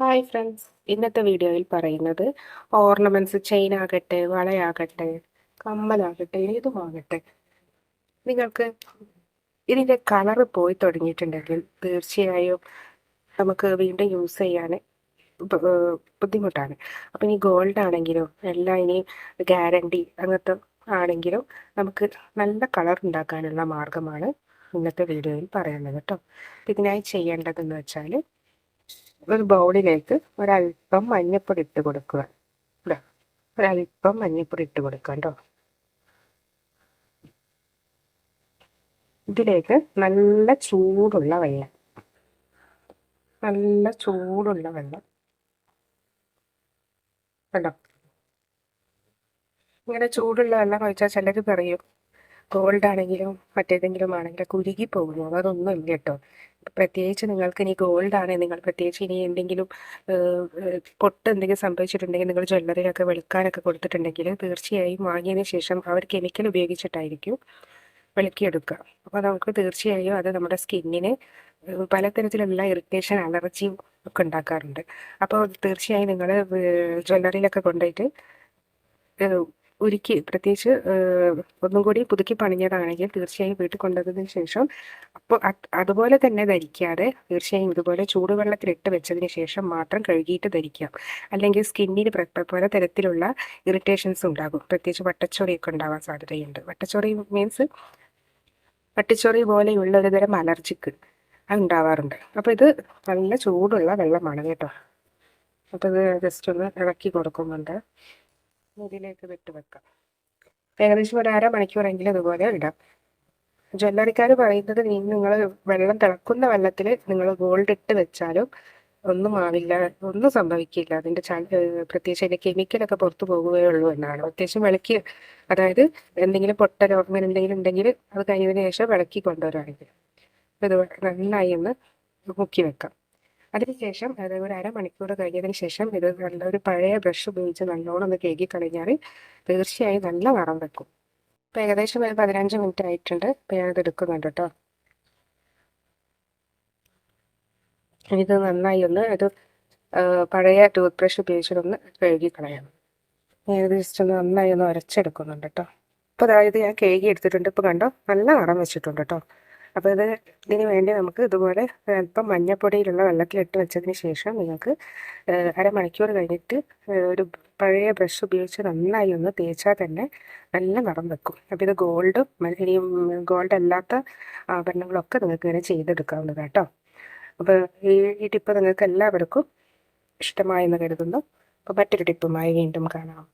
Hi friends ഇന്നത്തെ വീഡിയോയിൽ പറയുന്നത് ഓർണമെന്റ്സ് ചെയിൻ ആകട്ടെ വളയാകട്ടെ കമ്മലാകട്ടെ ഏതുമാകട്ടെ. നിങ്ങൾക്ക് ഇതിന്റെ കളറ് പോയി തുടങ്ങിയിട്ടുണ്ടെങ്കിൽ തീർച്ചയായും നമുക്ക് വീണ്ടും യൂസ് ചെയ്യാൻ ബുദ്ധിമുട്ടാണ്. അപ്പം ഇനി ഗോൾഡ് ആണെങ്കിലും എല്ലാം ഇനി ഗ്യാരണ്ടി അങ്ങനത്തെ ആണെങ്കിലും നമുക്ക് നല്ല കളർ ഉണ്ടാക്കാനുള്ള മാർഗമാണ് ഇന്നത്തെ വീഡിയോയിൽ പറയുന്നത് കേട്ടോ. ഇതിനായി ചെയ്യേണ്ടതെന്ന് വെച്ചാൽ ഒരു ബൗളിലേക്ക് ഒരല്പം മഞ്ഞൾപ്പൊടി ഇട്ട് കൊടുക്കുക. ഒരല്പം മഞ്ഞപ്പൊടി ഇട്ട് കൊടുക്കുക കേട്ടോ ഇതിലേക്ക് നല്ല ചൂടുള്ള വെള്ളം. നല്ല ചൂടുള്ള വെള്ളം. കണ്ടോ? ഇങ്ങനെ ചൂടുള്ള വെള്ളം കഴിച്ചാൽ ചിലർ പറയും കോൾഡ് ആണെങ്കിലും മറ്റേതെങ്കിലും ആണെങ്കിലും കുരുകി പോകുന്നു അതൊന്നും ഇല്ല കേട്ടോ പ്രത്യേകിച്ച് നിങ്ങൾക്ക് ഇനി ഗോൾഡ് ആണ് നിങ്ങൾ പ്രത്യേകിച്ച് ഇനി എന്തെങ്കിലും പൊട്ട് എന്തെങ്കിലും സംഭവിച്ചിട്ടുണ്ടെങ്കിൽ നിങ്ങൾ ജ്വല്ലറിയിലൊക്കെ വെളുക്കാനൊക്കെ കൊടുത്തിട്ടുണ്ടെങ്കിൽ തീർച്ചയായും വാങ്ങിയതിന് ശേഷം അവർ കെമിക്കൽ ഉപയോഗിച്ചിട്ടായിരിക്കും വെളുക്കിയെടുക്കുക. അപ്പോൾ നമുക്ക് തീർച്ചയായും അത് നമ്മുടെ സ്കിന്നിന് പലതരത്തിലുള്ള ഇറിറ്റേഷൻ അലർജിയും ഒക്കെ ഉണ്ടാക്കാറുണ്ട്. അപ്പോൾ തീർച്ചയായും നിങ്ങൾ ജ്വല്ലറിയിലൊക്കെ കൊണ്ടുപോയിട്ട് ഉരുക്കി പ്രത്യേകിച്ച് ഒന്നും കൂടി പുതുക്കി പണിഞ്ഞതാണെങ്കിൽ തീർച്ചയായും വീട്ടിൽ കൊണ്ടുവന്നതിന് ശേഷം അപ്പോൾ അതുപോലെ തന്നെ ധരിക്കാതെ തീർച്ചയായും ഇതുപോലെ ചൂടുവെള്ളത്തിലിട്ട് വെച്ചതിന് ശേഷം മാത്രം കഴുകിയിട്ട് ധരിക്കാം. അല്ലെങ്കിൽ സ്കിന്നിന് പല തരത്തിലുള്ള ഇറിറ്റേഷൻസ് ഉണ്ടാകും. പ്രത്യേകിച്ച് വട്ടച്ചൊറിയൊക്കെ ഉണ്ടാവാൻ സാധ്യതയുണ്ട്. വട്ടച്ചൊറി മീൻസ് വട്ടച്ചൊറി പോലെയുള്ള ഒരു തരം അലർജിക്ക് അത് ഉണ്ടാവാറുണ്ട്. അപ്പോൾ ഇത് നല്ല ചൂടുള്ള വെള്ളമാണ് കേട്ടോ. അപ്പോൾ ഇത് ജസ്റ്റ് ഒന്ന് ഇളക്കി കൊടുക്കുന്നുണ്ട്. ഇതിലേക്ക് വിട്ട് വെക്കാം. ഏകദേശം ഒരു അരമണിക്കൂറെങ്കിലും ഇതുപോലെ ഇടാം. ജ്വല്ലറിക്കാർ പറയുന്നത് നീ നിങ്ങൾ വെള്ളം തിളക്കുന്ന വെള്ളത്തിൽ നിങ്ങൾ ഗോൾഡ് ഇട്ട് വെച്ചാലും ഒന്നും ആവില്ല ഒന്നും സംഭവിക്കില്ല. അതിന്റെ പ്രത്യേകിച്ച് അതിന്റെ കെമിക്കലൊക്കെ പുറത്തു പോകുകയുള്ളൂ എന്നാണ്. അത്യാവശ്യം വിളക്കി അതായത് എന്തെങ്കിലും പൊട്ട അങ്ങനെ എന്തെങ്കിലും ഉണ്ടെങ്കിൽ അത് കഴിഞ്ഞതിന് ശേഷം വിളക്കി കൊണ്ടുവരാണെങ്കിൽ ഇത് നന്നായി ഒന്ന് മുക്കി വെക്കാം. അതിനുശേഷം അത് ഒരു അരമണിക്കൂർ കഴിഞ്ഞതിന് ശേഷം ഇത് നല്ല ഒരു പഴയ ബ്രഷ് ഉപയോഗിച്ച് നല്ലോണം ഒന്ന് കേകി കളഞ്ഞാൽ തീർച്ചയായും നല്ല വറം വെക്കും. ഇപ്പം ഏകദേശം ഒരു പതിനഞ്ച് മിനിറ്റ് ആയിട്ടുണ്ട്. ഇപ്പം ഞാനത് എടുക്കുന്നുണ്ട് കേട്ടോ. ഇത് നന്നായി ഒന്ന് ഒരു പഴയ ടൂത്ത് ബ്രഷ് ഉപയോഗിച്ചിട്ടൊന്ന് കഴുകി കളയാം. ഏകദേശം ഒന്ന് നന്നായി ഒന്ന് ഉരച്ചെടുക്കുന്നുണ്ട് കേട്ടോ. അപ്പോൾ അതായത് ഞാൻ കഴുകി എടുത്തിട്ടുണ്ട്. ഇപ്പോൾ കണ്ടോ? നല്ല നിറം വെച്ചിട്ടുണ്ട് കേട്ടോ. അപ്പോൾ ഇത് ഇതിന് വേണ്ടി നമുക്ക് ഇതുപോലെ അല്പം മഞ്ഞപ്പൊടിയിലുള്ള വെള്ളത്തിലിട്ട് വെച്ചതിന് ശേഷം നിങ്ങൾക്ക് അരമണിക്കൂർ കഴിഞ്ഞിട്ട് ഒരു പഴയ ബ്രഷ് ഉപയോഗിച്ച് നന്നായി ഒന്ന് തേച്ചാൽ തന്നെ നല്ല നിറം വെക്കും. അപ്പോൾ ഇത് ഗോൾഡും ഇനി ഗോൾഡ് അല്ലാത്ത ആഭരണങ്ങളൊക്കെ നിങ്ങൾക്ക് ഇങ്ങനെ ചെയ്തെടുക്കാവുന്നതാണ് കേട്ടോ. അപ്പോൾ ഈ ഈ ടിപ്പ് നിങ്ങൾക്ക് എല്ലാവർക്കും ഇഷ്ടമായെന്ന് കരുതുന്നു. അപ്പോൾ മറ്റൊരു ടിപ്പുമായി വീണ്ടും കാണാം.